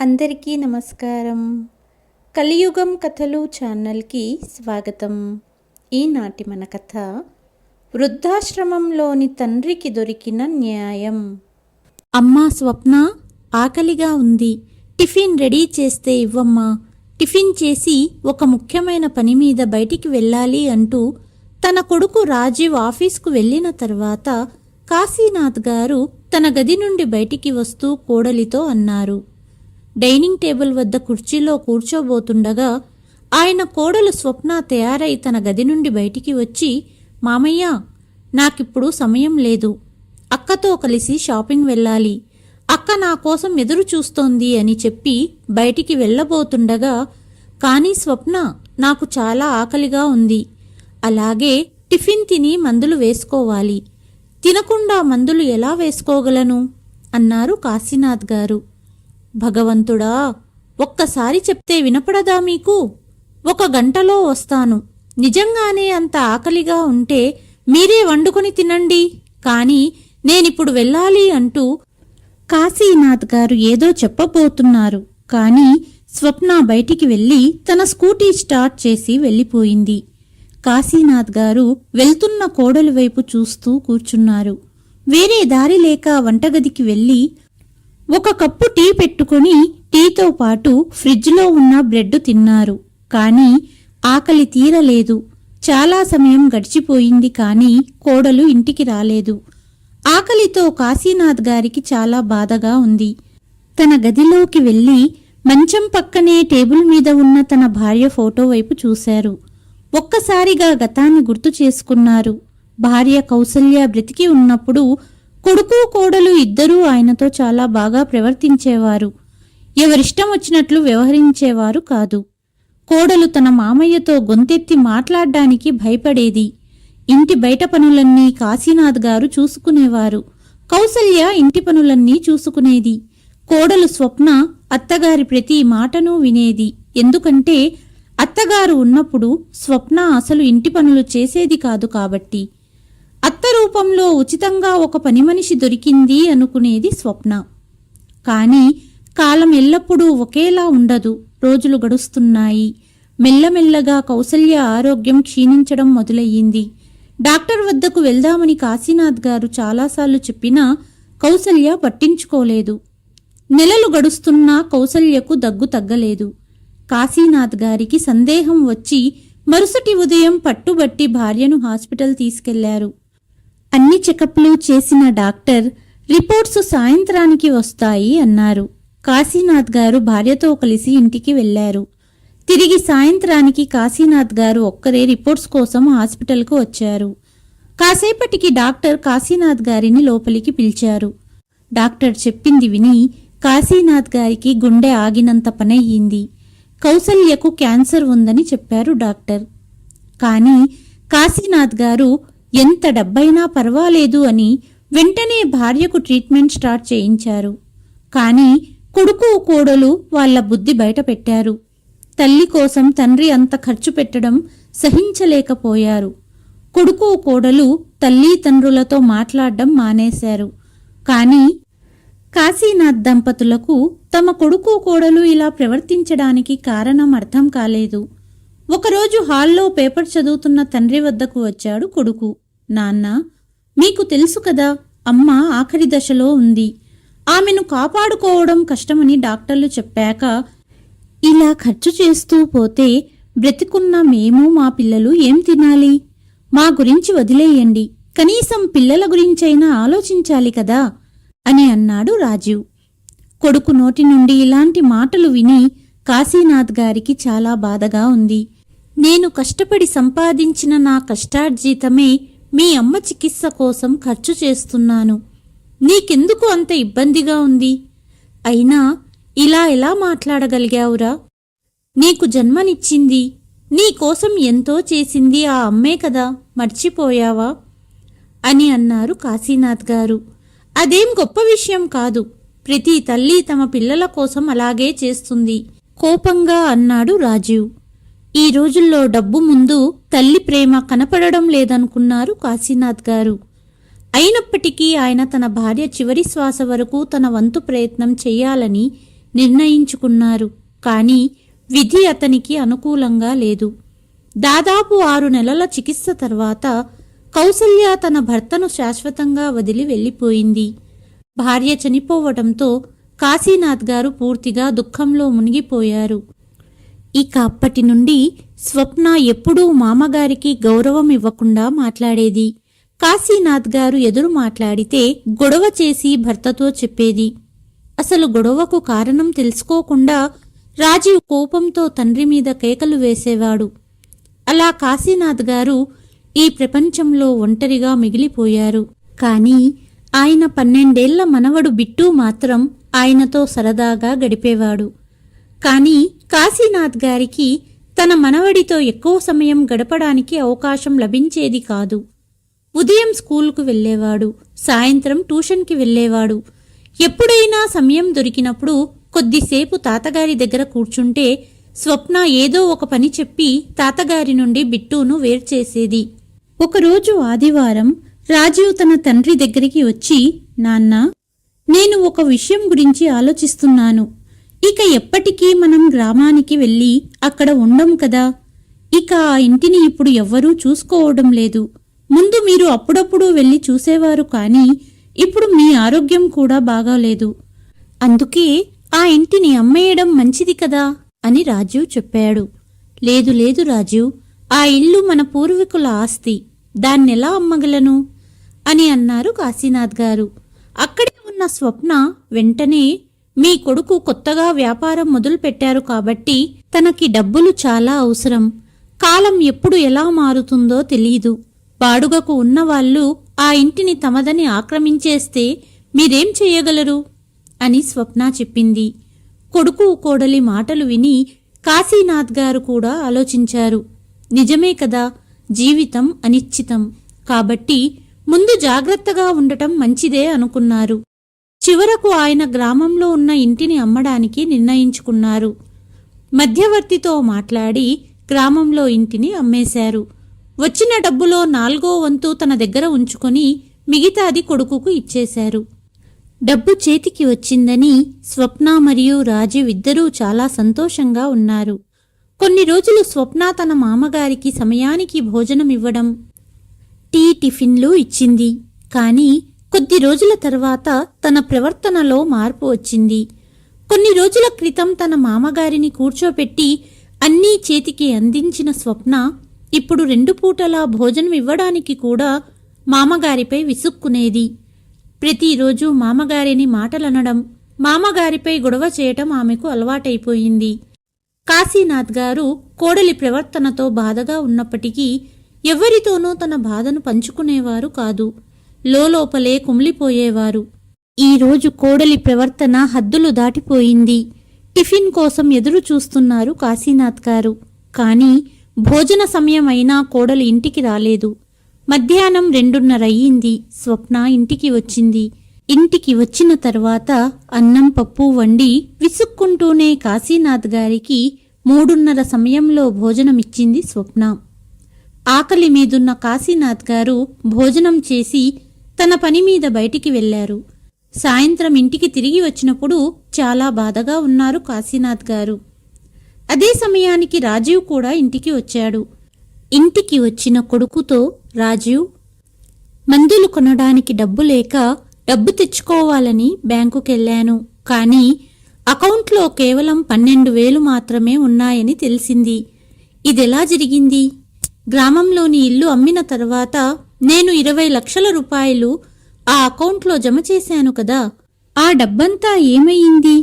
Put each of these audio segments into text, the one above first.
అందరికీ నమస్కారం. కలియుగం కథలు ఛానల్కి స్వాగతం. ఈనాటి మన కథ వృద్ధాశ్రమంలోని తండ్రికి దొరికిన న్యాయం. అమ్మా స్వప్న ఆకలిగా ఉంది. టిఫిన్ రెడీ చేస్తే ఇవ్వమ్మా. టిఫిన్ చేసి ఒక ముఖ్యమైన పని మీద బయటికి వెళ్ళాలి అంటూ తన కొడుకు రాజీవ్ ఆఫీస్కు వెళ్ళిన తర్వాత కాశీనాథ్ గారు తన గది నుండి బయటికి వస్తూ కోడలితో అన్నారు. డైనింగ్ టేబుల్ వద్ద కుర్చీలో కూర్చోబోతుండగా ఆయన కోడలు స్వప్న తయారై తన గది నుండి బయటికి వచ్చి మామయ్య నాకిప్పుడు సమయం లేదు. అక్కతో కలిసి షాపింగ్ వెళ్ళాలి. అక్క నా కోసం ఎదురు చూస్తోంది అని చెప్పి బయటికి వెళ్ళబోతుండగా కానీ స్వప్న నాకు చాలా ఆకలిగా ఉంది. అలాగే టిఫిన్ తిని మందులు వేసుకోవాలి. తినకుండా మందులు ఎలా వేసుకోగలను అన్నారు కాశీనాథ్ గారు. భగవంతుడా ఒక్కసారి చెప్తే వినపడదా మీకు? ఒక గంటలో వస్తాను. నిజంగానే అంత ఆకలిగా ఉంటే మీరే వండుకొని తినండి. కానీ నేనిప్పుడు వెళ్ళాలి అంటూ కాశీనాథ్ గారు ఏదో చెప్పబోతున్నారు. కానీ స్వప్న బయటికి వెళ్ళి తన స్కూటీ స్టార్ట్ చేసి వెళ్ళిపోయింది. కాశీనాథ్ గారు వెళ్తున్న కోడలి వైపు చూస్తూ కూర్చున్నారు. వేరే దారి లేక వంటగదికి వెళ్ళి ఒక కప్పు టీ పెట్టుకొని టీతో పాటు ఫ్రిడ్జ్లో ఉన్న బ్రెడ్ తిన్నారు. కానీ ఆకలి తీరలేదు. చాలా సమయం గడిచిపోయింది కానీ కోడలు ఇంటికి రాలేదు. ఆకలితో కాశీనాథ్ గారికి చాలా బాధగా ఉంది. తన గదిలోకి వెళ్ళి మంచం పక్కనే టేబుల్ మీద ఉన్న తన భార్య ఫోటో వైపు చూశారు. ఒక్కసారిగా గతాన్ని గుర్తు చేసుకున్నారు. భార్య కౌసల్య బ్రతికి ఉన్నప్పుడు కొడుకు కోడలు ఇద్దరూ ఆయనతో చాలా బాగా ప్రవర్తించేవారు. ఎవరిష్టం వచ్చినట్లు వ్యవహరించేవారు కాదు. కోడలు తన మామయ్యతో గొంతెత్తి మాట్లాడ్డానికి భయపడేది. ఇంటి బయట పనులన్నీ కాశీనాథ్ గారు చూసుకునేవారు. కౌసల్య ఇంటి పనులన్నీ చూసుకునేది. కోడలు స్వప్న అత్తగారి ప్రతి మాటను వినేది. ఎందుకంటే అత్తగారు ఉన్నప్పుడు స్వప్న అసలు ఇంటి పనులు చేసేది కాదు కాబట్టి. అత్త రూపంలో ఉచితంగా ఒక పని మనిషి దొరికింది అనుకునేది స్వప్న. కానీ కాలం ఎల్లప్పుడూ ఒకేలా ఉండదు. రోజులు గడుస్తున్నాయి. మెల్లమెల్లగా కౌసల్య ఆరోగ్యం క్షీణించడం మొదలయ్యింది. డాక్టర్ వద్దకు వెళ్దామని కాశీనాథ్ గారు చాలాసార్లు చెప్పినా కౌసల్య పట్టించుకోలేదు. నెలలు గడుస్తున్నా కౌసల్యకు దగ్గు తగ్గలేదు. కాశీనాథ్ గారికి సందేహం వచ్చి మరుసటి ఉదయం పట్టుబట్టి భార్యను హాస్పిటల్ తీసుకెళ్ళారు. అన్ని చెకప్లు చేసిన డాక్టర్ రిపోర్ట్స్ సాయంత్రానికి వస్తాయి అన్నారు. కాశీనాథ్ గారు భార్యతో కలిసి ఇంటికి వెళ్ళారు తిరిగి సాయంత్రానికి కాశీనాథ్ గారు ఒక్కరే రిపోర్ట్స్ కోసం హాస్పిటల్కు వచ్చారు. కాసేపటికి డాక్టర్ కాశీనాథ్ గారిని లోపలికి పిలిచారు. డాక్టర్ చెప్పింది విని కాశీనాథ్ గారికి గుండె ఆగినంత పనయ్యింది. కౌసల్యకు క్యాన్సర్ ఉందని చెప్పారు డాక్టర్. కానీ కాశీనాథ్ గారు ఎంత డబ్బైనా పర్వాలేదు అని వెంటనే భార్యకు ట్రీట్మెంట్ స్టార్ట్ చేయించారు. కానీ కొడుకు కోడలు వాళ్ళ బుద్ధి బయటపెట్టారు. తల్లి కోసం తండ్రి అంత ఖర్చు పెట్టడం సహించలేకపోయారు. కొడుకు కోడలు తల్లి తండ్రులతో మాట్లాడడం మానేశారు. కానీ కాశీనాథ్ దంపతులకు తమ కొడుకు కోడలు ఇలా ప్రవర్తించడానికి కారణం అర్థం కాలేదు. ఒకరోజు హాల్లో పేపర్ చదువుతున్న తండ్రి వద్దకు వచ్చాడు కొడుకు. నాన్న మీకు తెలుసు కదా అమ్మ ఆఖరి దశలో ఉంది. ఆమెను కాపాడుకోవడం కష్టమని డాక్టర్లు చెప్పాక ఇలా ఖర్చు చేస్తూ పోతే బ్రతికున్న మేము మా పిల్లలు ఏం తినాలి? మా గురించి వదిలేయండి. కనీసం పిల్లల గురించైనా ఆలోచించాలి కదా అని అన్నాడు రాజీవ్. కొడుకు నోటి నుండి ఇలాంటి మాటలు విని కాశీనాథ్ గారికి చాలా బాధగా ఉంది. నేను కష్టపడి సంపాదించిన నా కష్టార్జితమే మీ అమ్మ చికిత్స కోసం ఖర్చు చేస్తున్నాను. నీకెందుకు అంత ఇబ్బందిగా ఉంది? అయినా ఇలా ఎలా మాట్లాడగలిగావురా? నీకు జన్మనిచ్చింది. నీ కోసం ఎంతో చేసింది ఆ అమ్మే కదా. మర్చిపోయావా? అని అన్నారు కాశీనాథ్ గారు. అదేం గొప్ప విషయం కాదు. ప్రతి తల్లి తమ పిల్లల కోసం అలాగే చేస్తుంది. కోపంగా అన్నాడు రాజీవ్. ఈ రోజుల్లో డబ్బు ముందు తల్లి ప్రేమ కనపడడం లేదనుకున్నారు కాశీనాథ్ గారు. అయినప్పటికీ ఆయన తన భార్య చివరి శ్వాస వరకు తన వంతు ప్రయత్నం చేయాలని నిర్ణయించుకున్నారు. కానీ విధి అతనికి అనుకూలంగా లేదు. దాదాపు ఆరు నెలల చికిత్స తర్వాత కౌసల్య తన భర్తను శాశ్వతంగా వదిలి వెళ్ళిపోయింది. భార్య చనిపోవడంతో కాశీనాథ్ గారు పూర్తిగా దుఃఖంలో మునిగిపోయారు. ఇక అప్పటి నుండి స్వప్న ఎప్పుడూ మామగారికి గౌరవం ఇవ్వకుండా మాట్లాడేది. కాశీనాథ్ గారు ఎదురు మాట్లాడితే గొడవ చేసి భర్తతో చెప్పేది. అసలు గొడవకు కారణం తెలుసుకోకుండా రాజీవ్ కోపంతో తండ్రి మీద కేకలు వేసేవాడు. అలా కాశీనాథ్ గారు ఈ ప్రపంచంలో ఒంటరిగా మిగిలిపోయారు. కానీ ఆయన పన్నెండేళ్ళ మనవడు బిట్టు మాత్రం ఆయనతో సరదాగా గడిపేవాడు. కానీ కాశీనాథ్ గారికి తన మనవడితో ఎక్కువ సమయం గడపడానికి అవకాశం లభించేది కాదు. ఉదయం స్కూల్కు వెళ్ళేవాడు సాయంత్రం ట్యూషన్కి వెళ్ళేవాడు. ఎప్పుడైనా సమయం దొరికినప్పుడు కొద్దిసేపు తాతగారి దగ్గర కూర్చుంటే స్వప్న ఏదో ఒక పని చెప్పి తాతగారి నుండి బిట్టూను వేర్చేసేది. ఒకరోజు ఆదివారం రాజీవ్ తన తండ్రి దగ్గరికి వచ్చి నాన్న నేను ఒక విషయం గురించి ఆలోచిస్తున్నాను. ఇక ఎప్పటికీ మనం గ్రామానికి వెళ్ళి అక్కడ ఉండం కదా. ఇక ఆ ఇంటిని ఇప్పుడు ఎవ్వరూ చూసుకోవడం లేదు. ముందు మీరు అప్పుడప్పుడు వెళ్ళి చూసేవారు కానీ ఇప్పుడు మీ ఆరోగ్యం కూడా బాగాలేదు. అందుకే ఆ ఇంటిని అమ్మేయడం మంచిది కదా అని రాజీవ్ చెప్పాడు. లేదు లేదు రాజీవ్ ఆ ఇల్లు మన పూర్వీకుల ఆస్తి. దాన్నెలా అమ్మగలను? అని అన్నారు కాశీనాథ్ గారు. అక్కడే ఉన్న స్వప్న వెంటనే మీ కొడుకు కొత్తగా వ్యాపారం మొదలుపెట్టారు కాబట్టి తనకి డబ్బులు చాలా అవసరం. కాలం ఎప్పుడు ఎలా మారుతుందో తెలియదు బాడుగకు ఉన్నవాళ్ళు ఆ ఇంటిని తమదని ఆక్రమించేస్తే మీరేం చెయ్యగలరు అని స్వప్న చెప్పింది. కొడుకు కోడలి మాటలు విని కాశీనాథ్ గారు కూడా ఆలోచించారు. నిజమే కదా జీవితం అనిశ్చితం. కాబట్టి ముందు జాగ్రత్తగా ఉండటం మంచిదే అనుకున్నారు. చివరకు ఆయన గ్రామంలో ఉన్న ఇంటిని అమ్మడానికి నిర్ణయించుకున్నారు. మధ్యవర్తితో మాట్లాడి గ్రామంలో ఇంటిని అమ్మేశారు. వచ్చిన డబ్బులో నాలుగో వంతు తన దగ్గర ఉంచుకొని మిగతాది కొడుకుకు ఇచ్చేశారు. డబ్బు చేతికి వచ్చిందని స్వప్న మరియు రాజు ఇద్దరూ చాలా సంతోషంగా ఉన్నారు. కొన్ని రోజులు స్వప్న తన మామగారికి సమయానికి భోజనం ఇవ్వడం టీ టిఫిన్లు ఇచ్చింది. కానీ కొద్ది రోజుల తర్వాత తన ప్రవర్తనలో మార్పు వచ్చింది. కొన్ని రోజుల క్రితం తన మామగారిని కూర్చోపెట్టి అన్నీ చేతికి అందించిన స్వప్న ఇప్పుడు రెండు పూటలా భోజనం ఇవ్వడానికి కూడా మామగారిపై విసుక్కునేది. ప్రతిరోజు మామగారిని మాటలనడం మామగారిపై గొడవ చేయటం ఆమెకు అలవాటైపోయింది. కాశీనాథ్ గారు కోడలి ప్రవర్తనతో బాధగా ఉన్నప్పటికీ ఎవరితోనూ తన బాధను పంచుకునేవారు కాదు. లోలోపలే కుమిలిపోయేవారు. ఈరోజు కోడలి ప్రవర్తన హద్దులు దాటిపోయింది. టిఫిన్ కోసం ఎదురు చూస్తున్నారు కాశీనాథ్ గారు. కానీ భోజన సమయం అయినా కోడలి ఇంటికి రాలేదు. మధ్యాహ్నం రెండున్నర అయ్యింది స్వప్న ఇంటికి వచ్చింది. ఇంటికి వచ్చిన తర్వాత అన్నం పప్పు వండి విసుక్కుంటూనే కాశీనాథ్ గారికి మూడున్నర సమయంలో భోజనమిచ్చింది స్వప్న. ఆకలి మీదున్న కాశీనాథ్ గారు భోజనం చేసి తన పని మీద బయటికి వెళ్ళారు సాయంత్రం ఇంటికి తిరిగి వచ్చినప్పుడు చాలా బాధగా ఉన్నారు కాశీనాథ్ గారు. అదే సమయానికి రాజీవ్ కూడా ఇంటికి వచ్చాడు. ఇంటికి వచ్చిన కొడుకుతో రాజీవ్ మందులు కొనడానికి డబ్బు లేక డబ్బు తెచ్చుకోవాలని బ్యాంకుకెళ్ళాను కానీ అకౌంట్లో కేవలం పన్నెండు వేలు మాత్రమే ఉన్నాయని తెలిసింది. ఇదెలా జరిగింది? గ్రామంలోని ఇల్లు అమ్మిన తర్వాత నేను ఇరవై లక్షల రూపాయలు ఆ అకౌంట్లో జమ చేశాను కదా ఆ డబ్బంతా ఏమయ్యింది?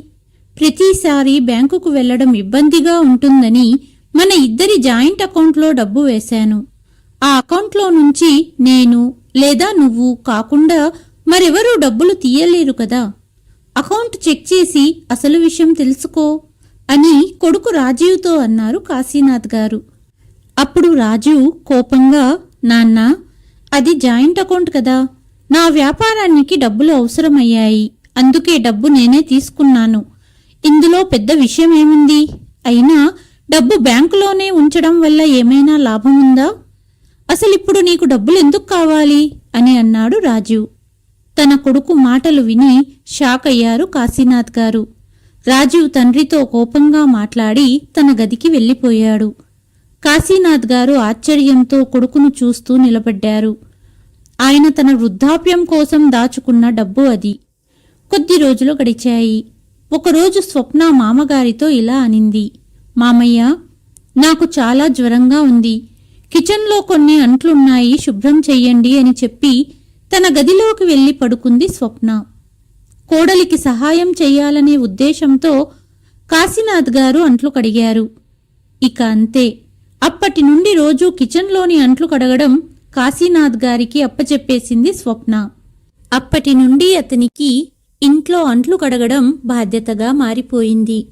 ప్రతిసారి బ్యాంకుకు వెళ్ళడం ఇబ్బందిగా ఉంటుందని మన ఇద్దరి జాయింట్ అకౌంట్లో డబ్బు వేశాను. ఆ అకౌంట్లో నుంచి నేను లేదా నువ్వు కాకుండా మరెవరూ డబ్బులు తీయలేరు కదా. అకౌంట్ చెక్ చేసి అసలు విషయం తెలుసుకో అని కొడుకు రాజీవ్తో అన్నారు కాశీనాథ్ గారు. అప్పుడు రాజు కోపంగా నాన్నా అది జాయింట్ అకౌంట్ కదా. నా వ్యాపారానికి డబ్బులు అవసరమయ్యాయి. అందుకే డబ్బు నేనే తీసుకున్నాను. ఇందులో పెద్ద విషయం ఏముంది? అయినా డబ్బు బ్యాంకులోనే ఉంచడం వల్ల ఏమైనా లాభం ఉందా అసలు ఇప్పుడు నీకు డబ్బులు ఎందుకు కావాలి? అని అన్నాడు రాజీవ్ తన కొడుకు మాటలు విని షాక్ అయ్యారు కాశీనాథ్ గారు. రాజీవ్ తండ్రితో కోపంగా మాట్లాడి తన గదికి వెళ్ళిపోయాడు. కాశీనాథ్ గారు ఆశ్చర్యంతో కొడుకును చూస్తూ నిలబడ్డారు. ఆయన తన వృద్ధాప్యం కోసం దాచుకున్న డబ్బు అది. కొద్ది రోజులు గడిచాయి. ఒకరోజు స్వప్న మామగారితో ఇలా అనింది. మామయ్య నాకు చాలా జ్వరంగా ఉంది. కిచెన్లో కొన్ని అంట్లున్నాయి శుభ్రం చెయ్యండి అని చెప్పి తన గదిలోకి వెళ్ళి పడుకుంది స్వప్న. కోడలికి సహాయం చెయ్యాలనే ఉద్దేశంతో కాశీనాథ్ గారు అంట్లు కడిగారు. ఇక అంతే. అప్పటి నుండి రోజూ కిచెన్లోని అంట్లు కడగడం కాశీనాథ్ గారికి అప్పచెప్పేసింది స్వప్న. అప్పటి నుండి అతనికి ఇంట్లో అంట్లు కడగడం బాధ్యతగా మారిపోయింది.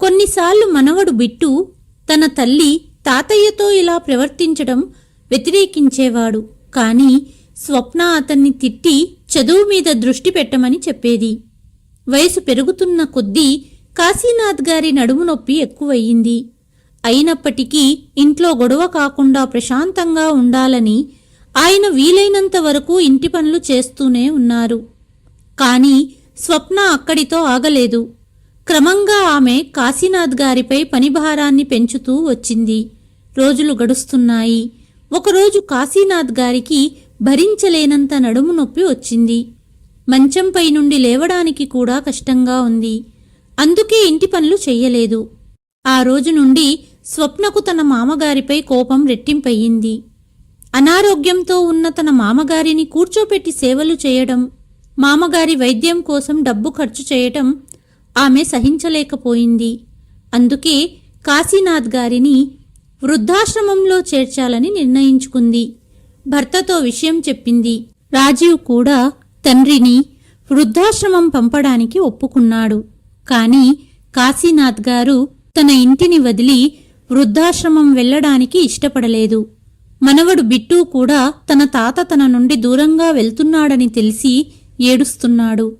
కొన్నిసార్లు మనవడు బిట్టు తన తల్లి తాతయ్యతో ఇలా ప్రవర్తించడం వ్యతిరేకించేవాడు. కాని స్వప్న అతన్ని తిట్టి చదువు మీద దృష్టి పెట్టమని చెప్పేది. వయసు పెరుగుతున్న కొద్దీ కాశీనాథ్ గారి నడుము నొప్పి ఎక్కువయ్యింది. అయినప్పటికీ ఇంట్లో గొడవ కాకుండా ప్రశాంతంగా ఉండాలని ఆయన వీలైనంత వరకు ఇంటి పనులు చేస్తూనే ఉన్నారు. కానీ స్వప్న అక్కడితో ఆగలేదు. క్రమంగా ఆమె కాశీనాథ్ గారిపై పనిభారాన్ని పెంచుతూ వచ్చింది. రోజులు గడుస్తున్నాయి. ఒకరోజు కాశీనాథ్ గారికి భరించలేనంత నడుము నొప్పి వచ్చింది. మంచంపై నుండి లేవడానికి కూడా కష్టంగా ఉంది. అందుకే ఇంటి పనులు చెయ్యలేదు. ఆ రోజు నుండి స్వప్నకు తన మామగారిపై కోపం రెట్టింపయ్యింది. అనారోగ్యంతో ఉన్న తన మామగారిని కూర్చోపెట్టి సేవలు చేయడం మామగారి వైద్యం కోసం డబ్బు ఖర్చు చేయటం ఆమె సహించలేకపోయింది. అందుకే కాశీనాథ్ గారిని వృద్ధాశ్రమంలో చేర్చాలని నిర్ణయించుకుంది. భర్తతో విషయం చెప్పింది. రాజీవ్ కూడా తండ్రిని వృద్ధాశ్రమం పంపడానికి ఒప్పుకున్నాడు. కాని కాశీనాథ్ గారు తన ఇంటిని వదిలి వృద్ధాశ్రమం వెళ్ళడానికి ఇష్టపడలేదు. మనవడు బిట్టు కూడా తన తాత తన నుండి దూరంగా వెళ్తున్నాడని తెలిసి ఏడుస్తున్నాడు.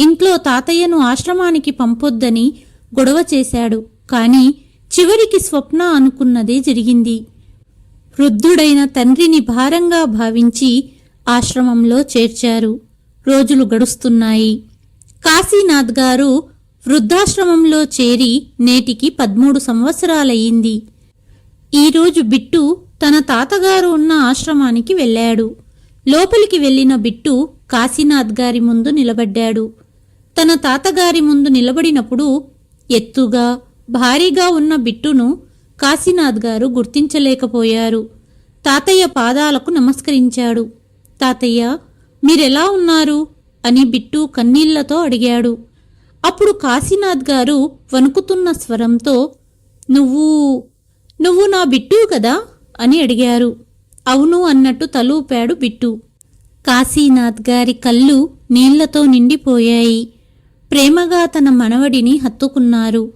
ఇంట్లో తాతయ్యను ఆశ్రమానికి పంపొద్దని గొడవ చేశాడు. కాని చివరికి స్వప్న అనుకున్నదే జరిగింది. వృద్ధుడైన తండ్రిని భారంగా భావించి ఆశ్రమంలో చేర్చారు. రోజులు గడుస్తున్నాయి. కాశీనాథ్ గారు వృద్ధాశ్రమంలో చేరి నేటికి పదమూడు సంవత్సరాలయ్యింది. ఈరోజు బిట్టు తన తాతగారు ఉన్న ఆశ్రమానికి వెళ్ళాడు. లోపలికి వెళ్ళిన బిట్టు కాశీనాథ్ గారి ముందు నిలబడ్డాడు. తన తాతగారి ముందు నిలబడినప్పుడు ఎత్తుగా భారీగా ఉన్న బిట్టును కాశీనాథ్ గారు గుర్తించలేకపోయారు. తాతయ్య పాదాలకు నమస్కరించాడు. తాతయ్య మీరెలా ఉన్నారు? అని బిట్టు కన్నీళ్ళతో అడిగాడు. అప్పుడు కాశీనాథ్ గారు వణుకుతున్న స్వరంతో నువ్వు నువ్వు నా బిట్టు కదా? అని అడిగారు. అవును అన్నట్టు తలూపాడు బిట్టు. కాశీనాథ్ గారి కళ్ళు నీళ్ళతో నిండిపోయాయి. ప్రేమగా తన మనవడిని హత్తుకున్నారు.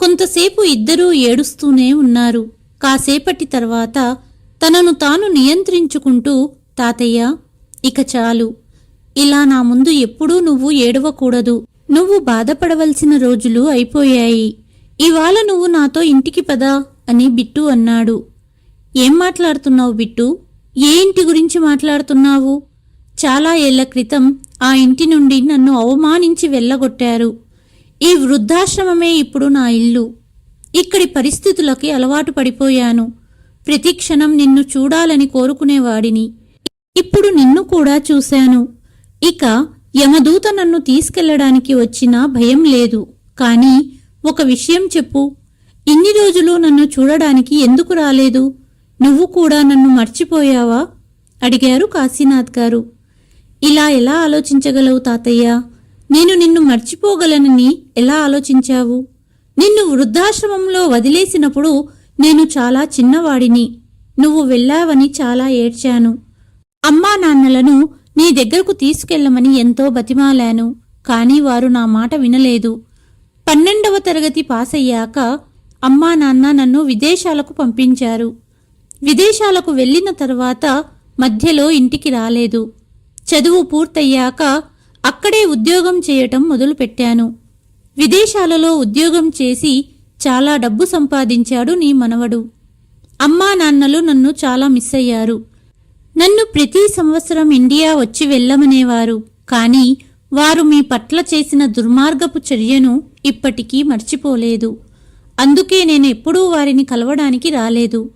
కొంతసేపు ఇద్దరూ ఏడుస్తూనే ఉన్నారు. కాసేపటి తర్వాత తనను తాను నియంత్రించుకుంటూ తాతయ్య ఇక చాలు. ఇలా నా ముందు ఎప్పుడూ నువ్వు ఏడవకూడదు. నువ్వు బాధపడవలసిన రోజులు అయిపోయాయి. ఇవాళ నువ్వు నాతో ఇంటికి పదా అని బిట్టు అన్నాడు. ఏం మాట్లాడుతున్నావు బిట్టు? ఏ ఇంటి గురించి మాట్లాడుతున్నావు? చాలా ఏళ్ళ క్రితం ఆ ఇంటి నుండి నన్ను అవమానించి వెళ్ళగొట్టారు. ఈ వృద్ధాశ్రమమే ఇప్పుడు నా ఇల్లు. ఇక్కడి పరిస్థితులకి అలవాటు పడిపోయాను. ప్రతిక్షణం నిన్ను చూడాలని కోరుకునేవాడిని. ఇప్పుడు నిన్ను కూడా చూశాను. ఇక యమదూత నన్ను తీసుకెళ్ళడానికి వచ్చినా భయం లేదు. కానీ ఒక విషయం చెప్పు. ఇన్ని రోజులు నన్ను చూడడానికి ఎందుకు రాలేదు? నువ్వు కూడా నన్ను మర్చిపోయావా? అడిగారు కాశీనాథ్ గారు. ఇలా ఎలా ఆలోచించగలవు తాతయ్య? నేను నిన్ను మర్చిపోగలనని ఎలా ఆలోచించావు? నిన్ను వృద్ధాశ్రమంలో వదిలేసినప్పుడు నేను చాలా చిన్నవాడిని. నువ్వు వెళ్ళావని చాలా ఏడ్చాను. అమ్మా నాన్నలను నీ దగ్గరకు తీసుకెళ్ళమని ఎంతో బతిమాలాను కానీ వారు నా మాట వినలేదు. పన్నెండవ తరగతి పాస్ అయ్యాక అమ్మా నాన్న నన్ను విదేశాలకు పంపించారు. విదేశాలకు వెళ్ళిన తర్వాత మధ్యలో ఇంటికి రాలేదు. చదువు పూర్తయ్యాక అక్కడే ఉద్యోగం చేయటం మొదలుపెట్టాను. విదేశాలలో ఉద్యోగం చేసి చాలా డబ్బు సంపాదించాడు నీ మనవడు. అమ్మా నాన్నలు నన్ను చాలా మిస్ అయ్యారు. నన్ను ప్రతి సంవత్సరం ఇండియా వచ్చి వెళ్ళమనేవారు. కానీ వారు మీ పట్ల చేసిన దుర్మార్గపు చర్యను ఇప్పటికీ మర్చిపోలేదు. అందుకే నేను ఎప్పుడూ వారిని కలవడానికి రాలేదు.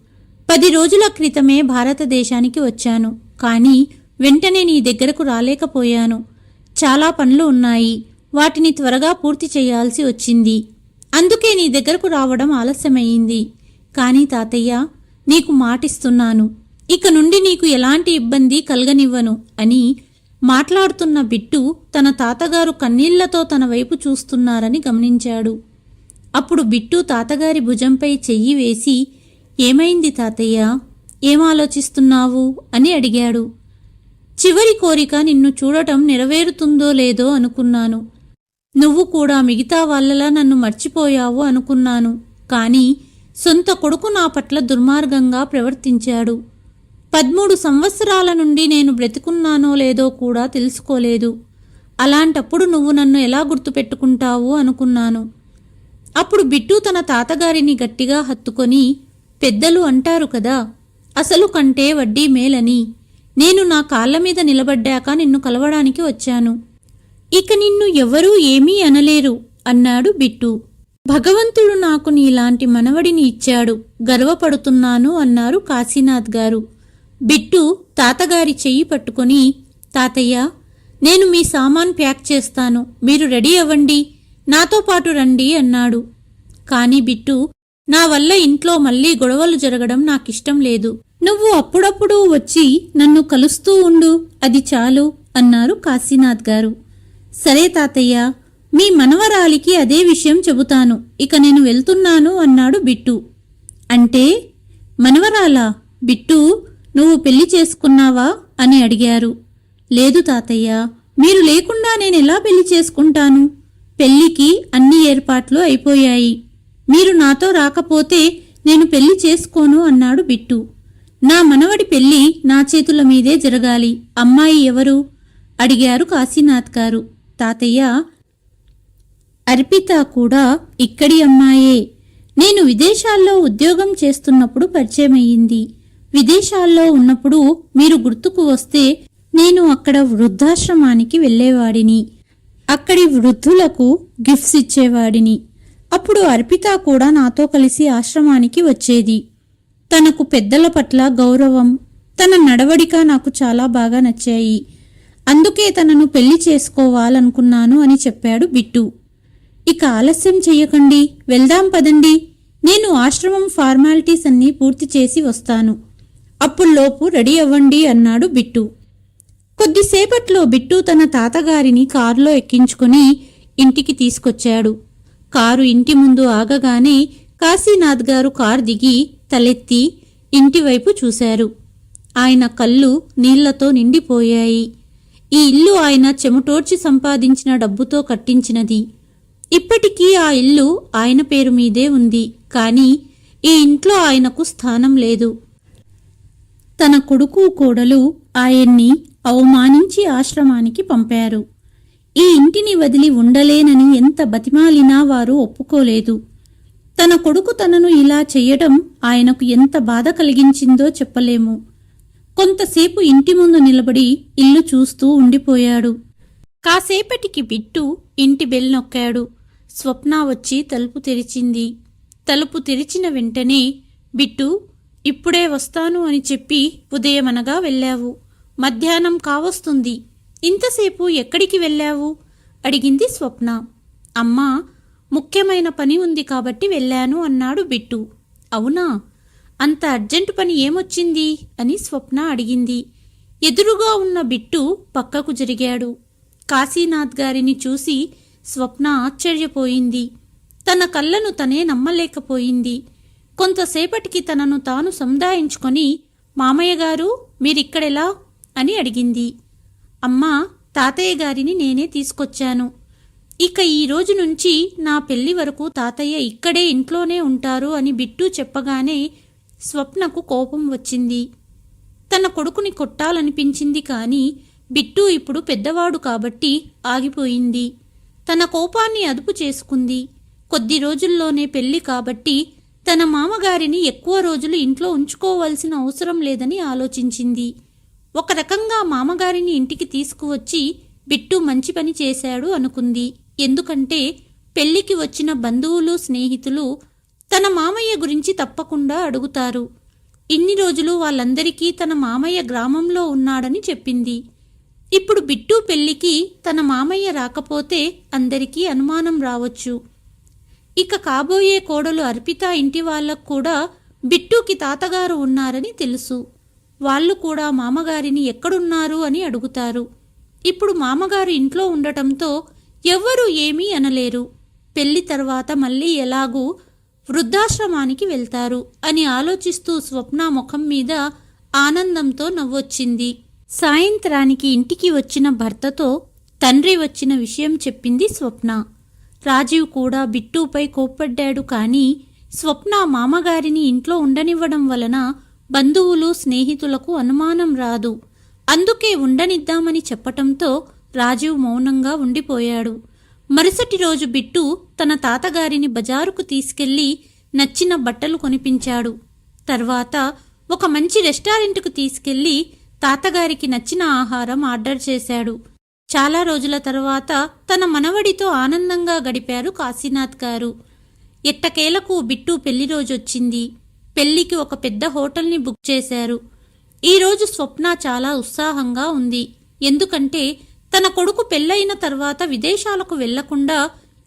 పది రోజుల క్రితమే భారతదేశానికి వచ్చాను. కానీ వెంటనే నీ దగ్గరకు రాలేకపోయాను. చాలా పనులు ఉన్నాయి. వాటిని త్వరగా పూర్తి చేయాల్సి వచ్చింది. అందుకే నీ దగ్గరకు రావడం ఆలస్యమయ్యింది కానీ తాతయ్య నీకు మాటిస్తున్నాను. ఇక నుండి నీకు ఎలాంటి ఇబ్బంది కలగనివ్వను అని మాట్లాడుతున్న బిట్టు తన తాతగారు కన్నీళ్ళతో తన వైపు చూస్తున్నారని గమనించాడు. అప్పుడు బిట్టు తాతగారి భుజంపై చెయ్యి వేసి ఏమైంది తాతయ్య? ఏం ఆలోచిస్తున్నావు? అని అడిగాడు. చివరి కోరిక నిన్ను చూడటం నెరవేరుతుందో లేదో అనుకున్నాను. నువ్వు కూడా మిగతా వాళ్ళలా నన్ను మర్చిపోయావు అనుకున్నాను. కానీ సొంత కొడుకు నా పట్ల దుర్మార్గంగా ప్రవర్తించాడు. పదమూడు సంవత్సరాల నుండి నేను బ్రతికున్నానో లేదో కూడా తెలుసుకోలేదు. అలాంటప్పుడు నువ్వు నన్ను ఎలా గుర్తుపెట్టుకుంటావు అనుకున్నాను. అప్పుడు బిట్టు తన తాతగారిని గట్టిగా హత్తుకొని పెద్దలు అంటారు కదా అసలు కంటే వడ్డీ మేలని. నేను నా కాళ్ళ మీద నిలబడ్డాక నిన్ను కలవడానికి వచ్చాను. ఇక నిన్ను ఎవరూ ఏమీ అనలేరు అన్నాడు బిట్టు. భగవంతుడు నాకు నీలాంటి మనవడిని ఇచ్చాడు గర్వపడుతున్నాను అన్నారు కాశీనాథ్ గారు. బిట్టు తాతగారి చెయ్యి పట్టుకొని తాతయ్య నేను మీ సామాన్ ప్యాక్ చేస్తాను మీరు రెడీ అవ్వండి నాతో పాటు రండి అన్నాడు. కానీ బిట్టు నా వల్ల ఇంట్లో మళ్ళీ గొడవలు జరగడం నాకిష్టం లేదు. నువ్వు అప్పుడప్పుడు వచ్చి నన్ను కలుస్తూ ఉండు. అది చాలు అన్నారు కాశీనాథ్ గారు. సరే తాతయ్య మీ మనవరాలికి అదే విషయం చెబుతాను. ఇక నేను వెళ్తున్నాను అన్నాడు బిట్టు. అంటే మనవరాలా? బిట్టు నువ్వు పెళ్ళి చేసుకున్నావా? అని అడిగారు. లేదు తాతయ్య మీరు లేకుండా నేను ఎలా పెళ్ళి చేసుకుంటాను? పెళ్ళికి అన్ని ఏర్పాట్లు అయిపోయాయి. మీరు నాతో రాకపోతే నేను పెళ్ళి చేసుకోను అన్నాడు బిట్టు. నా మనవడి పెళ్ళి నా చేతుల మీదే జరగాలి. అమ్మాయి ఎవరు? అడిగారు కాశీనాథ్ గారు. తాతయ్య అర్పిత కూడా ఇక్కడి అమ్మాయే. నేను విదేశాల్లో ఉద్యోగం చేస్తున్నప్పుడు పరిచయమయ్యింది. విదేశాల్లో ఉన్నప్పుడు మీరు గుర్తుకు వస్తే నేను అక్కడ వృద్ధాశ్రమానికి వెళ్ళేవాడిని. అక్కడి వృద్ధులకు గిఫ్ట్స్ ఇచ్చేవాడిని. అప్పుడు అర్పిత కూడా నాతో కలిసి ఆశ్రమానికి వచ్చేది. తనకు పెద్దల పట్ల గౌరవం తన నడవడిక నాకు చాలా బాగా నచ్చాయి. అందుకే తనను పెళ్ళి చేసుకోవాలనుకున్నాను అని చెప్పాడు బిట్టు. ఇక ఆలస్యం చెయ్యకండి వెళ్దాం పదండి. నేను ఆశ్రమం ఫార్మాలిటీస్ అన్నీ పూర్తి చేసి వస్తాను. అప్పుల్లోపు రెడీ అవ్వండి అన్నాడు బిట్టు. కొద్దిసేపట్లో బిట్టు తన తాతగారిని కారులో ఎక్కించుకుని ఇంటికి తీసుకొచ్చాడు. కారు ఇంటి ముందు ఆగగానే కాశీనాథ్ గారు కారు దిగి తలెత్తి ఇంటివైపు చూశారు. ఆయన కళ్ళు నీళ్ళతో నిండిపోయాయి. ఈ ఇల్లు ఆయన చెమటోడ్చి సంపాదించిన డబ్బుతో కట్టించినది. ఇప్పటికీ ఆ ఇల్లు ఆయన పేరు మీదే ఉంది కానీ ఈ ఇంట్లో ఆయనకు స్థానం లేదు. తన కొడుకు కోడలు ఆయన్ని అవమానించి ఆశ్రమానికి పంపారు. ఈ ఇంటిని వదిలి ఉండలేనని ఎంత బతిమాలినా వారు ఒప్పుకోలేదు. తన కొడుకు తనను ఇలా చేయడం ఆయనకు ఎంత బాధ కలిగించిందో చెప్పలేము. కొంతసేపు ఇంటి ముందు నిలబడి ఇల్లు చూస్తూ ఉండిపోయాడు. కాసేపటికి బిట్టు ఇంటి బెల్ నొక్కాడు. స్వప్న వచ్చి తలుపు తెరిచింది. తలుపు తెరిచిన వెంటనే బిట్టు ఇప్పుడే వస్తాను అని చెప్పి ఉదయమనగా వెళ్ళావు. మధ్యాహ్నం కావస్తుంది. ఇంతసేపు ఎక్కడికి వెళ్ళావు? అడిగింది స్వప్న. అమ్మా ముఖ్యమైన పని ఉంది కాబట్టి వెళ్ళాను అన్నాడు బిట్టు. అవునా? అంత అర్జెంటు పని ఏమొచ్చింది? అని స్వప్న అడిగింది. ఎదురుగా ఉన్న బిట్టు పక్కకు జరిగాడు. కాశీనాథ్ గారిని చూసి స్వప్న ఆశ్చర్యపోయింది. తన కళ్ళను తనే నమ్మలేకపోయింది. కొంతసేపటికి తనను తాను సముదాయించుకొని మామయ్య గారు మీరిక్కడెలా? అని అడిగింది. అమ్మా తాతయ్య గారిని నేనే తీసుకొచ్చాను. ఇక ఈ రోజు నుంచి నా పెళ్ళి వరకు తాతయ్య ఇక్కడే ఇంట్లోనే ఉంటారు అని బిట్టు చెప్పగానే స్వప్నకు కోపం వచ్చింది. తన కొడుకుని కొట్టాలనిపించింది కానీ బిట్టు ఇప్పుడు పెద్దవాడు కాబట్టి ఆగిపోయింది. తన కోపాన్ని అదుపు చేసుకుంది. కొద్ది రోజుల్లోనే పెళ్ళి కాబట్టి తన మామగారిని ఎక్కువ రోజులు ఇంట్లో ఉంచుకోవాల్సిన అవసరం లేదని ఆలోచించింది. ఒక రకంగా మామగారిని ఇంటికి తీసుకువచ్చి బిట్టు మంచి పని చేశాడు అనుకుంది. ఎందుకంటే పెళ్ళికి వచ్చిన బంధువులు స్నేహితులు తన మామయ్య గురించి తప్పకుండా అడుగుతారు. ఇన్ని రోజులు వాళ్ళందరికీ తన మామయ్య గ్రామంలో ఉన్నాడని చెప్పింది. ఇప్పుడు బిట్టు పెళ్ళికి తన మామయ్య రాకపోతే అందరికీ అనుమానం రావచ్చు. ఇక కాబోయే కోడలు అర్పిత ఇంటి వాళ్ళకు కూడా బిట్టుకి తాతగారు ఉన్నారని తెలుసు. వాళ్ళు కూడా మామగారిని ఎక్కడున్నారు అని అడుగుతారు. ఇప్పుడు మామగారు ఇంట్లో ఉండటంతో ఎవ్వరూ ఏమీ అనలేరు. పెళ్ళి తర్వాత మళ్ళీ ఎలాగూ వృద్ధాశ్రమానికి వెళ్తారు అని ఆలోచిస్తూ స్వప్న ముఖం మీద ఆనందంతో నవ్వొచ్చింది. సాయంత్రానికి ఇంటికి వచ్చిన భర్తతో తండ్రి వచ్చిన విషయం చెప్పింది స్వప్న. రాజీవ్ కూడా బిట్టుపై కోప్పడ్డాడు కానీ స్వప్న మామగారిని ఇంట్లో ఉండనివ్వడం వలన బంధువులు స్నేహితులకు అనుమానం రాదు. అందుకే ఉండనిద్దామని చెప్పటంతో రాజీవ్ మౌనంగా ఉండిపోయాడు. మరుసటి రోజు బిట్టు తన తాతగారిని బజారుకు తీసుకెళ్ళి నచ్చిన బట్టలు కొనిపించాడు. తర్వాత ఒక మంచి రెస్టారెంట్కు తీసుకెళ్ళి తాతగారికి నచ్చిన ఆహారం ఆర్డర్ చేశాడు. చాలా రోజుల తర్వాత తన మనవడితో ఆనందంగా గడిపారు కాశీనాథ్ గారు. ఎట్టకేలకు బిట్టు పెళ్ళి రోజొచ్చింది. పెళ్ళికి ఒక పెద్ద హోటల్ని బుక్ చేశారు. ఈరోజు స్వప్న చాలా ఉత్సాహంగా ఉంది. ఎందుకంటే తన కొడుకు పెళ్ళైన తర్వాత విదేశాలకు వెళ్ళకుండా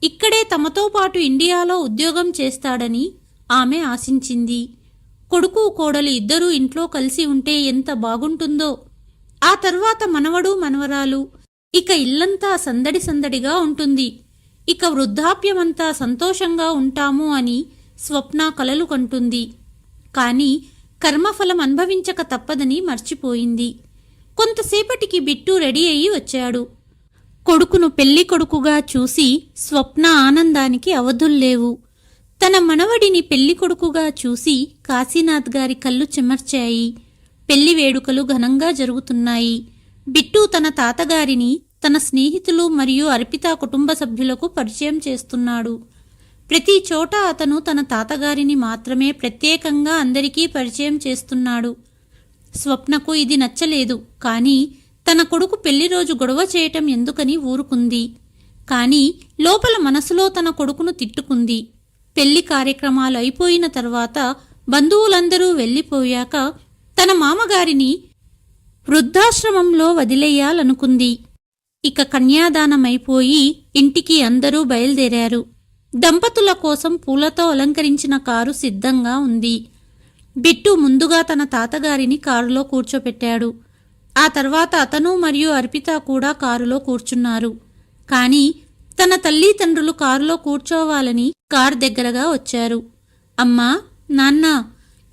ఇక్కడే తమతో పాటు ఇండియాలో ఉద్యోగం చేస్తాడని ఆమె ఆశించింది. కొడుకు కోడలు ఇద్దరూ ఇంట్లో కలిసి ఉంటే ఎంత బాగుంటుందో. ఆ తర్వాత మనవడు మనవరాలు ఇక ఇల్లంతా సందడి సందడిగా ఉంటుంది. ఇక వృద్ధాప్యమంతా సంతోషంగా ఉంటాము అని స్వప్న కలలు కంటుంది. కాని కర్మఫలం అనుభవించక తప్పదని మర్చిపోయింది. కొంతసేపటికి బిట్టు రెడీ అయ్యి వచ్చాడు. కొడుకును పెళ్ళి కొడుకుగా చూసి స్వప్న ఆనందానికి అవధుల్లేవు. తన మనవడిని పెళ్ళి కొడుకుగా చూసి కాశీనాథ్ గారి కళ్ళు చెమర్చాయి. పెళ్ళి వేడుకలు ఘనంగా జరుగుతున్నాయి. బిట్టు తన తాతగారిని తన స్నేహితులు మరియు అర్పిత కుటుంబ సభ్యులకు పరిచయం చేస్తున్నాడు. ప్రతి చోట అతను తన తాతగారిని మాత్రమే ప్రత్యేకంగా అందరికీ పరిచయం చేస్తున్నాడు. స్వప్నకు ఇది నచ్చలేదు. కానీ తన కొడుకు పెళ్ళి రోజు గొడవ చేయటం ఎందుకని ఊరుకుంది. కానీ లోపల మనసులో తన కొడుకును తిట్టుకుంది. పెళ్ళి కార్యక్రమాలు అయిపోయిన తర్వాత బంధువులందరూ వెళ్ళిపోయాక తన మామగారిని వృద్ధాశ్రమంలో వదిలేయాలనుకుంది. ఇక కన్యాదానమైపోయి ఇంటికి అందరూ బయలుదేరారు. దంపతుల కోసం పూలతో అలంకరించిన కారు సిద్ధంగా ఉంది. బిట్టు ముందుగా తన తాతగారిని కారులో కూర్చోపెట్టాడు. ఆ తర్వాత అతను మరియు అర్పిత కూడా కారులో కూర్చున్నారు. కానీ తన తల్లిదండ్రులు కారులో కూర్చోవాలని కారు దగ్గరగా వచ్చారు. అమ్మా నాన్న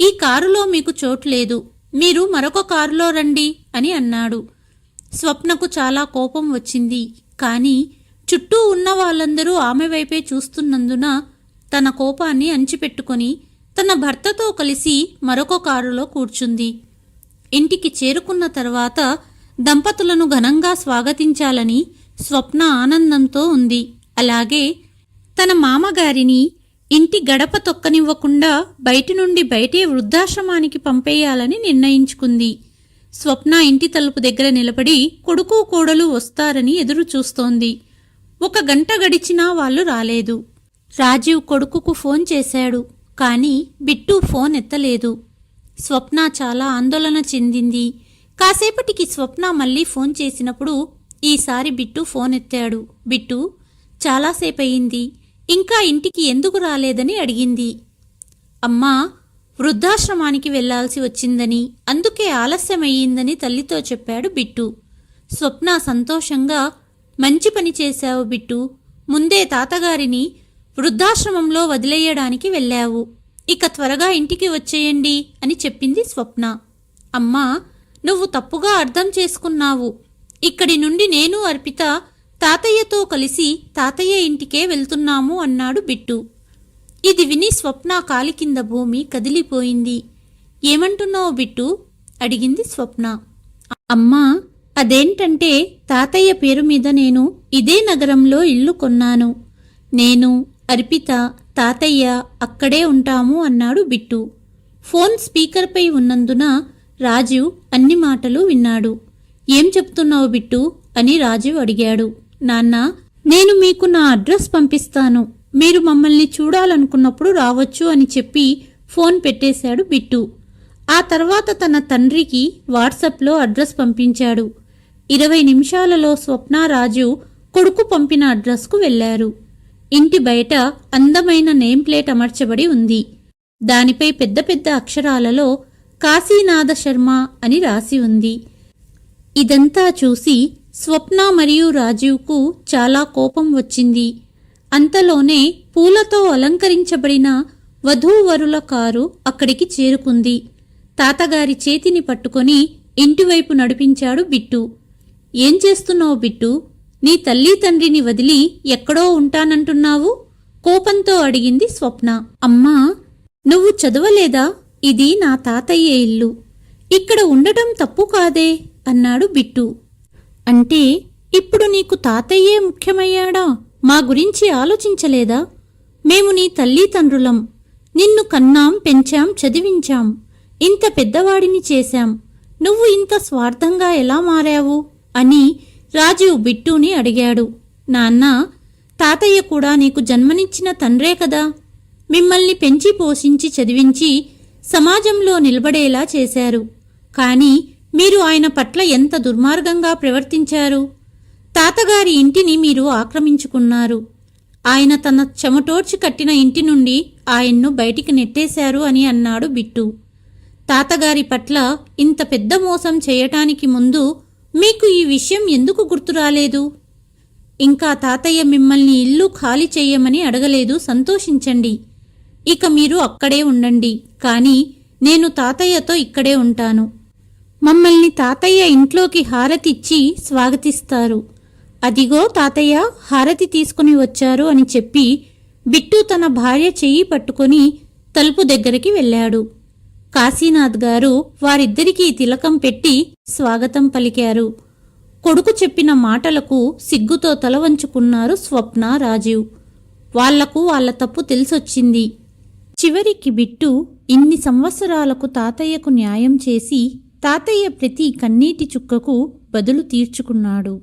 ఈ కారులో మీకు చోటు లేదు. మీరు మరొక కారులో రండి అని అన్నాడు. స్వప్నకు చాలా కోపం వచ్చింది. కానీ చుట్టూ ఉన్న వాళ్ళందరూ ఆమె వైపే చూస్తున్నందున తన కోపాన్ని అంచిపెట్టుకొని తన భర్తతో కలిసి మరొక కారులో కూర్చుంది. ఇంటికి చేరుకున్న తర్వాత దంపతులను ఘనంగా స్వాగతించాలని స్వప్న ఆనందంతో ఉంది. అలాగే తన మామగారిని ఇంటి గడప తొక్కనివ్వకుండా బయటి నుండి బయటే వృద్ధాశ్రమానికి పంపేయాలని నిర్ణయించుకుంది. స్వప్న ఇంటి తలుపు దగ్గర నిలబడి కొడుకు కోడలు వస్తారని ఎదురు చూస్తోంది ఒక గంట గడిచినా వాళ్ళు రాలేదు. రాజీవ్ కొడుకుకు ఫోన్ చేశాడు కానీ బిట్టు ఫోన్ ఎత్తలేదు. స్వప్న చాలా ఆందోళన చెందింది. కాసేపటికి స్వప్న మళ్ళీ ఫోన్ చేసినప్పుడు ఈసారి బిట్టు ఫోన్ ఎత్తాడు. బిట్టు చాలాసేపు అయింది ఇంకా ఇంటికి ఎందుకు రాలేదని అడిగింది. అమ్మా వృద్ధాశ్రమానికి వెళ్ళాల్సి వచ్చిందని అందుకే ఆలస్యమయ్యిందని తల్లితో చెప్పాడు బిట్టు. స్వప్న సంతోషంగా మంచి పని చేశావు బిట్టు. ముందే తాతగారిని వృద్ధాశ్రమంలో వదిలేయడానికి వెళ్ళావు. ఇక త్వరగా ఇంటికి వచ్చేయండి అని చెప్పింది స్వప్న. అమ్మా నువ్వు తప్పుగా అర్థం చేసుకున్నావు. ఇక్కడి నుండి నేను అర్పిత తాతయ్యతో కలిసి తాతయ్య ఇంటికే వెళ్తున్నాము అన్నాడు బిట్టు. ఇది విని స్వప్న కాలి కింద భూమి కదిలిపోయింది. ఏమంటున్నావు బిట్టు? అడిగింది స్వప్న. అమ్మా అదేంటంటే తాతయ్య పేరు మీద నేను ఇదే నగరంలో ఇల్లు కొన్నాను. నేను అర్పిత తాతయ్య అక్కడే ఉంటాము అన్నాడు బిట్టు. ఫోన్ స్పీకర్పై ఉన్నందున రాజు అన్ని మాటలు విన్నాడు. ఏం చెప్తున్నావు బిట్టు? అని రాజు అడిగాడు. నాన్న నేను మీకు నా అడ్రస్ పంపిస్తాను. మీరు మమ్మల్ని చూడాలనుకున్నప్పుడు రావచ్చు అని చెప్పి ఫోన్ పెట్టేశాడు బిట్టు. ఆ తర్వాత తన తండ్రికి వాట్సాప్లో అడ్రస్ పంపించాడు. ఇరవై నిమిషాలలో స్వప్న రాజు కొడుకు పంపిన అడ్రస్కు వెళ్ళారు ఇంటి బయట అందమైన నేమ్ ప్లేట్ అమర్చబడి ఉంది. దానిపై పెద్ద పెద్ద అక్షరాలలో కాశీనాథ శర్మ అని రాసి ఉంది. ఇదంతా చూసి స్వప్న మరియు రాజీవ్కు చాలా కోపం వచ్చింది. అంతలోనే పూలతో అలంకరించబడిన వధూవరుల కారు అక్కడికి చేరుకుంది. తాతగారి చేతిని పట్టుకొని ఇంటివైపు నడిపించాడు బిట్టు. ఏం చేస్తున్నావు బిట్టు? నీ తల్లి తండ్రిని వదిలి ఎక్కడో ఉంటానంటున్నావు? కోపంతో అడిగింది స్వప్న. అమ్మా నువ్వు చదవలేదా? ఇది నా తాతయ్య ఇల్లు. ఇక్కడ ఉండటం తప్పు కాదే? అన్నాడు బిట్టు. అంటే ఇప్పుడు నీకు తాతయ్యే ముఖ్యమయ్యాడా? మా గురించి ఆలోచించలేదా? మేము నీ తల్లి తండ్రులం. నిన్ను కన్నాం పెంచాం చదివించాం. ఇంత పెద్దవాడిని చేశాం. నువ్వు ఇంత స్వార్థంగా ఎలా మారావు? అని రాజీవ్ బిట్టుని అడిగాడు. నాన్న తాతయ్య కూడా నీకు జన్మనిచ్చిన తండ్రే కదా. మిమ్మల్ని పెంచి పోషించి చదివించి సమాజంలో నిలబడేలా చేశారు. కానీ మీరు ఆయన పట్ల ఎంత దుర్మార్గంగా ప్రవర్తించారు? తాతగారి ఇంటిని మీరు ఆక్రమించుకున్నారు. ఆయన తన చెమటోడ్చి కట్టిన ఇంటి నుండి ఆయన్ను బయటికి నెట్టేశారు అని అన్నాడు బిట్టు. తాతగారి పట్ల ఇంత పెద్ద మోసం చేయటానికి ముందు మీకు ఈ విషయం ఎందుకు గుర్తు రాలేదు? ఇంకా తాతయ్య మిమ్మల్ని ఇల్లు ఖాళీ చెయ్యమని అడగలేదు సంతోషించండి. ఇక మీరు అక్కడే ఉండండి. కానీ నేను తాతయ్యతో ఇక్కడే ఉంటాను. మమ్మల్ని తాతయ్య ఇంట్లోకి హారతిచ్చి స్వాగతిస్తారు. అదిగో తాతయ్య హారతి తీసుకుని వచ్చారు అని చెప్పి బిట్టు తన భార్య చెయ్యి పట్టుకొని తలుపు దగ్గరికి వెళ్ళాడు. కాశీనాథ్ గారు వారిద్దరికీ తిలకం పెట్టి స్వాగతం పలికారు. కొడుకు చెప్పిన మాటలకు సిగ్గుతో తలవంచుకున్నారు స్వప్న రాజీవ్. వాళ్ళకు వాళ్ళ తప్పు తెలిసొచ్చింది. చివరికి బిట్టు ఇన్ని సంవత్సరాలకు తాతయ్యకు న్యాయం చేసి తాతయ్య ప్రతి కన్నీటి చుక్కకు బదులు తీర్చుకున్నాడు.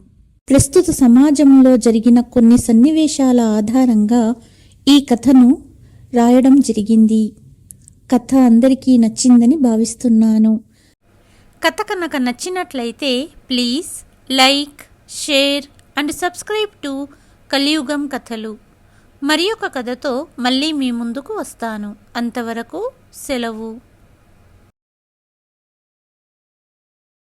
ప్రస్తుత సమాజంలో జరిగిన కొన్ని సన్నివేశాల ఆధారంగా ఈ కథను రాయడం జరిగింది. కథ అందరికీ నచ్చిందని భావిస్తున్నాను. కథ కనుక నచ్చినట్లయితే please like share and subscribe to Kaliyugam కథలు. మరి ఒక కథతో మళ్ళీ మీ ముందుకు వస్తాను. అంతవరకు సెలవు.